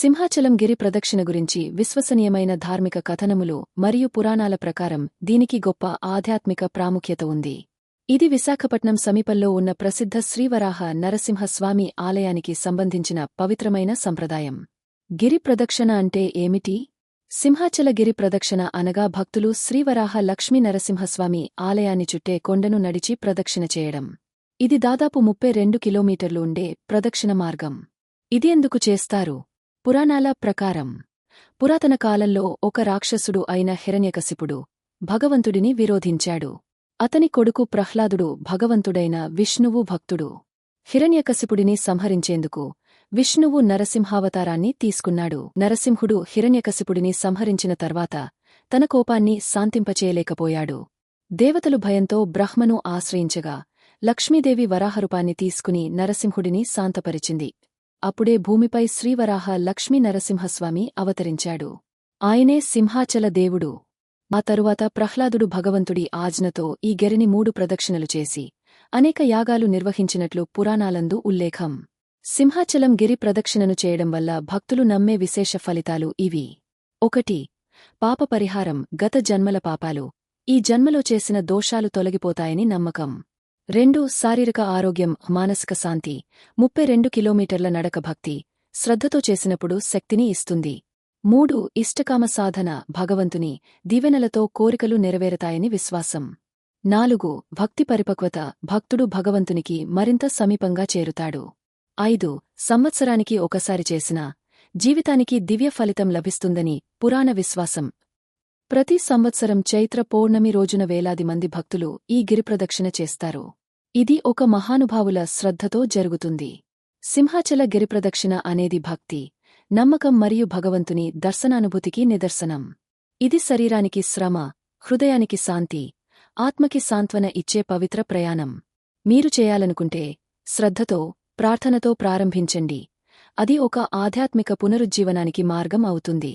సింహాచలం గిరి ప్రదక్షిణ గురించి విశ్వసనీయమైన ధార్మిక కథనములు మరియు పురాణాల ప్రకారం దీనికి గొప్ప ఆధ్యాత్మిక ప్రాముఖ్యత ఉంది. ఇది విశాఖపట్నం సమీపంలో ఉన్న ప్రసిద్ధ శ్రీవరాహ నరసింహస్వామి ఆలయానికి సంబంధించిన పవిత్రమైన సంప్రదాయం. గిరి ప్రదక్షిణ అంటే ఏమిటి? సింహాచల గిరి ప్రదక్షిణ అనగా భక్తులు శ్రీవరాహ లక్ష్మీ నరసింహస్వామి ఆలయాన్ని చుట్టే కొండను నడిచి ప్రదక్షిణ చేయడం. ఇది దాదాపు ముప్పై రెండు కిలోమీటర్లు ఉండే ప్రదక్షిణ మార్గం. ఇది ఎందుకు చేస్తారు? పురాణాల ప్రకారం పురాతన కాలంలో ఒక రాక్షసుడు అయిన హిరణ్యకశిపుడు భగవంతుడిని విరోధించాడు. అతని కొడుకు ప్రహ్లాదుడు భగవంతుడైన విష్ణువు భక్తుడు. హిరణ్యకశిపుడిని సంహరించేందుకు విష్ణువు నరసింహావతారాన్ని తీసుకున్నాడు. నరసింహుడు హిరణ్యకశిపుడిని సంహరించిన తర్వాత తన కోపాన్ని శాంతింపచేయలేకపోయాడు. దేవతలు భయంతో బ్రహ్మను ఆశ్రయించగా లక్ష్మీదేవి వరాహరూపాన్ని తీసుకుని నరసింహుడిని శాంతపరిచింది. అప్పుడే భూమిపై శ్రీవరాహ లక్ష్మీ నరసింహస్వామి అవతరించాడు. ఆయనే సింహాచల దేవుడు. ఆ తరువాత ప్రహ్లాదుడు భగవంతుడి ఆజ్ఞతో ఈ గెరిని మూడు ప్రదక్షిణలు చేసి అనేక యాగాలు నిర్వహించినట్లు పురాణాలందు ఉల్లేఖం. సింహాచలం గిరి ప్రదక్షిణను చేయడం వల్ల భక్తులు నమ్మే విశేష ఫలితాలు ఇవి. ఒకటి పాప పరిహారం గత జన్మల పాపాలు. ఈ జన్మలో చేసిన దోషాలు తొలగిపోతాయని నమ్మకం. రెండు శారీరక ఆరోగ్యం మానసిక శాంతి ముప్పై రెండు కిలోమీటర్ల నడక భక్తి శ్రద్ధతో చేసినప్పుడు శక్తిని ఇస్తుంది. మూడు ఇష్టకామ సాధన భగవంతుని దీవెనలతో కోరికలు నెరవేరతాయని విశ్వాసం. నాలుగు భక్తి పరిపక్వత భక్తుడు భగవంతునికి మరింత సమీపంగా చేరుతాడు. ఐదు సంవత్సరానికి ఒకసారి చేసిన జీవితానికి దివ్య ఫలితం లభిస్తుందని పురాణ విశ్వాసం ప్రతి సంవత్సరం చైత్ర పౌర్ణమి రోజున వేలాది మంది భక్తులు ఈ గిరిప్రదక్షిణ చేస్తారు. ఇది ఒక మహానుభావుల శ్రద్ధతో జరుగుతుంది. సింహాచల గిరిప్రదక్షిణ అనేది భక్తి నమ్మకం మరియు భగవంతుని దర్శనానుభూతికి నిదర్శనం. ఇది శరీరానికి శ్రమ హృదయానికి శాంతి ఆత్మకి సాంత్వన ఇచ్చే పవిత్ర ప్రయాణం. మీరు చేయాలనుకుంటే శ్రద్ధతో ప్రార్థనతో ప్రారంభించండి. అది ఒక ఆధ్యాత్మిక పునరుజ్జీవనానికి మార్గం అవుతుంది.